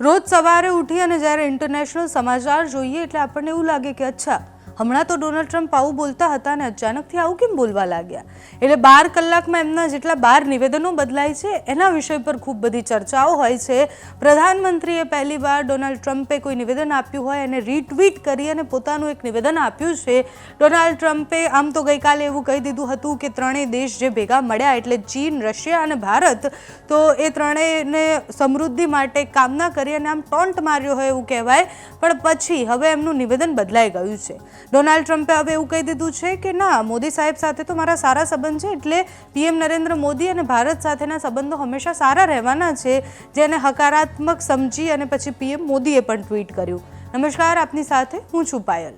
રોજ સવારે ઉઠી અને જ્યારે ઇન્ટરનેશનલ સમાચાર જોઈએ એટલે આપણને એવું લાગે કે અચ્છા હમણાં તો ડોનાલ્ડ ટ્રમ્પ આવું બોલતા હતા અને અચાનકથી આવું કેમ બોલવા લાગ્યા? એટલે બાર કલાકમાં એમના જેટલા બાર નિવેદનો બદલાય છે, એના વિષય પર ખૂબ બધી ચર્ચાઓ હોય છે. પ્રધાનમંત્રીએ પહેલીવાર ડોનાલ્ડ ટ્રમ્પે કોઈ નિવેદન આપ્યું હોય અને રીટ્વીટ કરી અને પોતાનું એક નિવેદન આપ્યું છે. ડોનાલ્ડ ટ્રમ્પે આમ તો ગઈકાલે એવું કહી દીધું હતું કે ત્રણેય દેશ જે ભેગા મળ્યા એટલે ચીન, રશિયા અને ભારત, તો એ ત્રણેયને સમૃદ્ધિ માટે કામના કરી અને આમ ટોન્ટ માર્યો હોય એવું કહેવાય. પણ પછી હવે એમનું નિવેદન બદલાઈ ગયું છે. ડોનાલ્ડ ટ્રમ્પે હવે એવું કહી દીધું છે કે ના, મોદી સાહેબ સાથે તો મારા સારા સંબંધ છે, એટલે પીએમ નરેન્દ્ર મોદી અને ભારત સાથેના સંબંધો હંમેશા સારા રહેવાના છે જેને હકારાત્મક સમજી અને પછી પીએમ મોદીએ પણ ટ્વીટ કર્યું. નમસ્કાર, આપની સાથે હું છું પાયલ.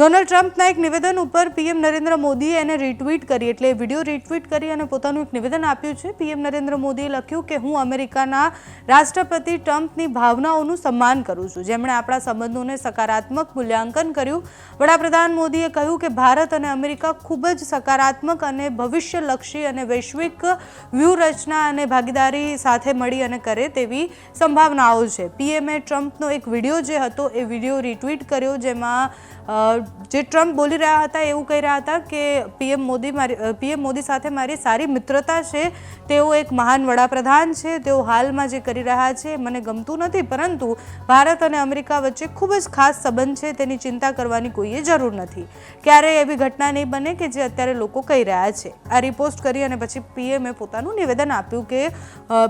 ડોનાલ્ડ ટ્રમ્પના એક નિવેદન ઉપર પીએમ નરેન્દ્ર મોદીએ એને રીટ્વીટ કરી, એટલે વીડિયો રીટ્વીટ કરી અને પોતાનું એક નિવેદન આપ્યું છે. પીએમ નરેન્દ્ર મોદીએ લખ્યું કે, હું અમેરિકાના રાષ્ટ્રપતિ ટ્રમ્પની ભાવનાઓનું સન્માન કરું છું. જેમણે આપણા સંબંધોને સકારાત્મક મૂલ્યાંકન કર્યું. વડાપ્રધાન મોદીએ કહ્યું કે, ભારત અને અમેરિકા ખૂબ જ સકારાત્મક અને ભવિષ્યલક્ષી અને વૈશ્વિક વ્યૂહરચના અને ભાગીદારી સાથે મળી અને કરે તેવી સંભાવનાઓ છે. પીએમએ ટ્રમ્પનો એક વીડિયો જે હતો, એ વીડિયો રીટ્વીટ કર્યો, જેમાં જે ટ્રમ્પ બોલી રહ્યા હતા, એવું કહી રહ્યા હતા કે પીએમ મોદી મારી પીએમ મોદી સાથે મારી સારી મિત્રતા છે. તેઓ એક મહાન વડાપ્રધાન છે. તેઓ હાલમાં જે કરી રહ્યા છે, મને ગમતું નથી, પરંતુ ભારત અને અમેરિકા વચ્ચે ખૂબ જ ખાસ સંબંધ છે. તેની ચિંતા કરવાની કોઈએ જરૂર નથી. ક્યારેય એવી ઘટના નહીં બને કે જે અત્યારે લોકો કહી રહ્યા છે. આ રિપોસ્ટ કરી અને પછી પીએમએ પોતાનું નિવેદન આપ્યું કે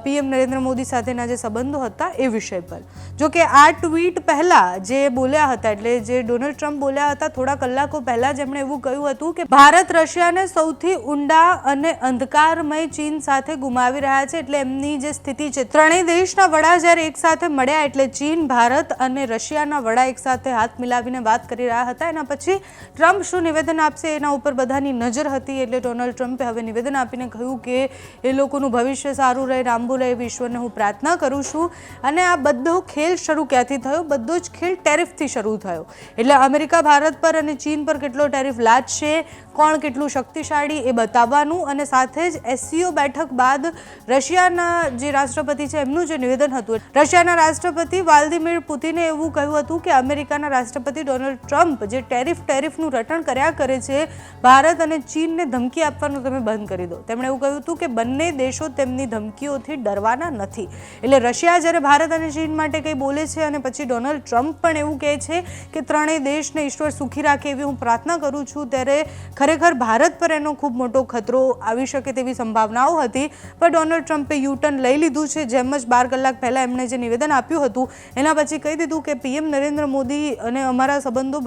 પીએમ નરેન્દ્ર મોદી સાથેના જે સંબંધો હતા એ વિષય પર. જો કે આ ટ્વીટ પહેલાં જે બોલ્યા હતા, એટલે જે ડોનાલ્ડ ટ્રમ્પ બોલ્યા હતા થોડા કલાકો પહેલાં જેમણે એવું કહ્યું હતું કે ભારત રશિયાને સૌથી ઊંડા અને અંધકારમય ચીન સાથે ગુમાવી રહ્યા છે એટલે એમની જે સ્થિતિ છે, ત્રણેય દેશના વડા જ્યારે એક સાથે મળ્યા એટલે ચીન, ભારત અને રશિયાના વડા એક સાથે હાથ મિલાવીને વાત કરી રહ્યા હતા. એના પછી ટ્રમ્પ શું નિવેદન આપશે એના ઉપર બધાની નજર હતી એટલે ડોનાલ્ડ ટ્રમ્પે હવે નિવેદન આપીને કહ્યું કે એ લોકોનું ભવિષ્ય સારું રહે, લાંબુ રહે, વિશ્વને હું પ્રાર્થના કરું છું. અને આ બધો ખેલ શરૂ ક્યાંથી થયો? બધો જ ખેલ ટેરિફથી શરૂ થયો. એટલે અમેરિકા, ભારત પર અને ચીન પર કેટલો ટેરિફ લાદશે કોણ કેટલું શક્તિશાળી એ બતાવવાનું અને સાથે જ એસસીઓ બેઠક બાદ રશિયાના જે રાષ્ટ્રપતિ છે એમનું જે નિવેદન હતું, રશિયાના રાષ્ટ્રપતિ વાલ્દિમીર પુતિને એવું કહ્યું હતું કે અમેરિકાના રાષ્ટ્રપતિ ડોનાલ્ડ ટ્રમ્પ જે ટેરિફ ટેરિફનું રટણ કર્યા કરે છે, ભારત અને ચીનને ધમકી આપવાનું તમે બંધ કરી દો. તેમણે એવું કહ્યું હતું કે બંને દેશો તેમની ધમકીઓથી ડરવાના નથી. એટલે રશિયા જ્યારે ભારત અને ચીન માટે કંઈ બોલે છે અને પછી ડોનાલ્ડ ટ્રમ્પ પણ એવું કહે છે કે ત્રણેય દેશને ઈશ્વર સુખી રાખે એવી હું પ્રાર્થના કરું છું. ત્યારે ખરેખર ભારત પર એનો ખૂબ મોટો ખતરો આવી શકે તેવી સંભાવનાઓ હતી. પણ ડોનાલ્ડ ટ્રમ્પે યુટર્ન લઈ લીધું છે. જેમ જ બાર કલાક પહેલાં એમણે જે નિવેદન આપ્યું હતું, એના પછી કહી દીધું કે પીએમ નરેન્દ્ર મોદી અને અમારા સંબંધો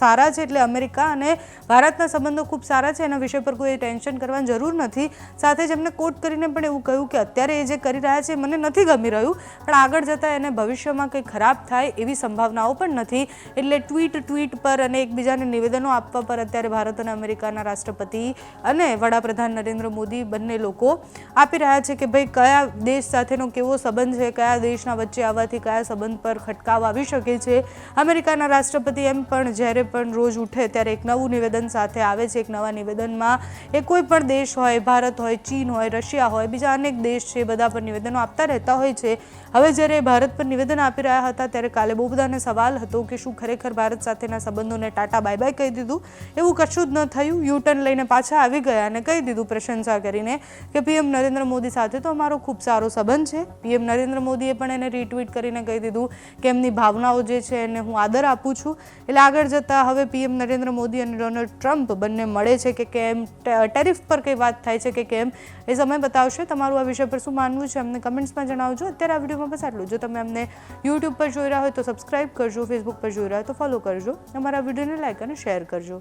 સારા છે એટલે અમેરિકા અને ભારતના સંબંધો ખૂબ સારા છે. એના વિષય પર કોઈ ટેન્શન કરવાની જરૂર નથી. સાથે જ એમને કોટ કરીને પણ એવું કહ્યું કે અત્યારે એ જે કરી રહ્યા છે મને નથી ગમી રહ્યું. પણ આગળ જતાં એને ભવિષ્યમાં કંઈ ખરાબ થાય એવી સંભાવનાઓ પણ નથી. એટલે ટ્વીટ ટ્વીટ પર અને એકબીજાને નિવેદનો આપવા પર અત્યારે ભારત અને અમેરિકાના રાષ્ટ્રપતિ અને વડાપ્રધાન નરેન્દ્ર મોદી બંને લોકો આપી રહ્યા છે કે ભાઈ કયા દેશ સાથેનો કેવો સંબંધ છે, કયા દેશના વચ્ચે આવવાથી કયા સંબંધ પર ખટકાવ આવી શકે છે. અમેરિકાના રાષ્ટ્રપતિ એમ પણ જ્યારે પણ રોજ ઉઠે ત્યારે એક નવું નિવેદન સાથે આવે છે. એક નવા નિવેદનમાં એ કોઈ પણ દેશ હોય, ભારત હોય, ચીન હોય, રશિયા હોય, બીજા અનેક દેશ છે બધા પર નિવેદનો આપતા રહેતા હોય છે. હવે જ્યારે ભારત પર નિવેદન આપી રહ્યા હતા ત્યારે કાલે બહુ બધાને સવાલ હતો કે શું ખરેખર ભારત સાથેના સંબંધોને ટાટા બાય બાય કહી દીધું. એવું કશું જ ન થયું. યુટર્ન લઈને પાછા આવી ગયા અને કહી દીધું પ્રશંસા કરીને કે પીએમ નરેન્દ્ર મોદી સાથે તો અમારો ખૂબ સારો સંબંધ છે. પીએમ નરેન્દ્ર મોદીએ પણ એને રીટ્વીટ કરીને કહી દીધું કે એમની ભાવનાઓ જે છે એને હું આદર આપું છું. એટલે આગળ જતાં હવે પીએમ નરેન્દ્ર મોદી અને ડોનાલ્ડ ટ્રમ્પ બંને મળે છે કે કેમ ટેરિફ પર કઈ વાત થાય છે કે કેમ, એ સમય બતાવશે. તમારું આ વિષય પર શું માનવું છે અમને કમેન્ટ્સમાં જણાવજો. અત્યારે આ વિડીયોમાં બસ આટલું. જો તમે અમને યુટ્યુબ પર જોઈ રહ્યા હોય તો સબસ્ક્રાઇબ કરજો ફેસબુક પર જોઈ રહ્યા હોય તો ફોલો કરજો. અમારા વિડીયોને લાઈક અને શેર કરજો.